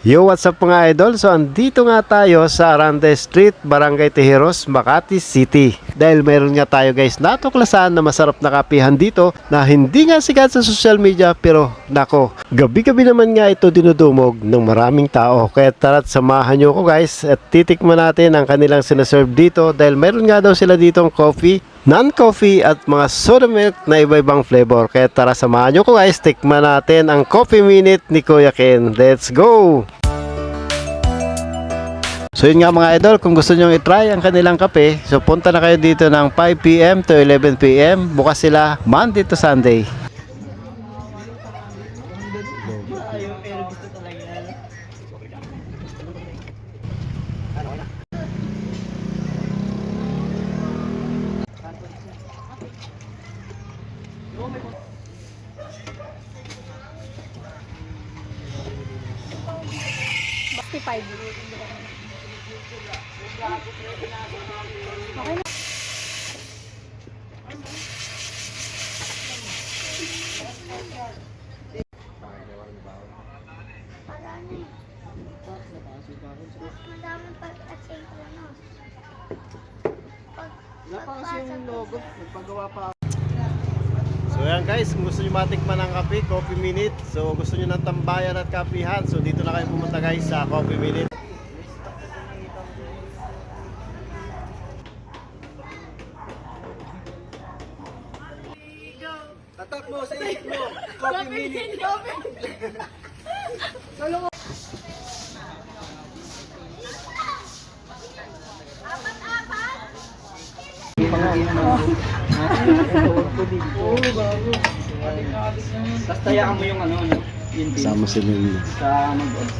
Yo, what's up mga idol? So, andito nga tayo sa Aranda Street, Barangay Tejeros, Makati City. Dahil mayroon nga tayo guys natuklasan na masarap na kapihan dito na hindi nga sikat sa social media pero nako, gabi-gabi naman nga ito dinudumog ng maraming tao. Kaya tara't samahan nyo ko guys at titikman natin ang kanilang sinaserve dito dahil mayroon nga daw sila ditong coffee non-coffee at mga soda milk na iba-ibang flavor. Kaya tara samahan nyo ko guys, tikman natin ang Coffee Minute ni Kuya Ken. Let's go! So yun nga mga idol, kung gusto nyo i-try ang kanilang kape, so punta na kayo dito ng 5pm to 11pm. Bukas sila Monday to Sunday. Sixty-five. Okay na. Pag-asynchronize. Pag, Wala pa kasi yung logo. Nagpagawa pa ako. So yan guys, kung gusto nyo matikman ng kape, Coffee Minute. So gusto nyo ng tambayan at kapihan, so dito na kayo pumunta guys sa Coffee Minute. Tatak mo sa ihip mo. Coffee minute. Tapos tayaan mo yung ano, no? Yung din. Sama sila yun. Sa mag-odds.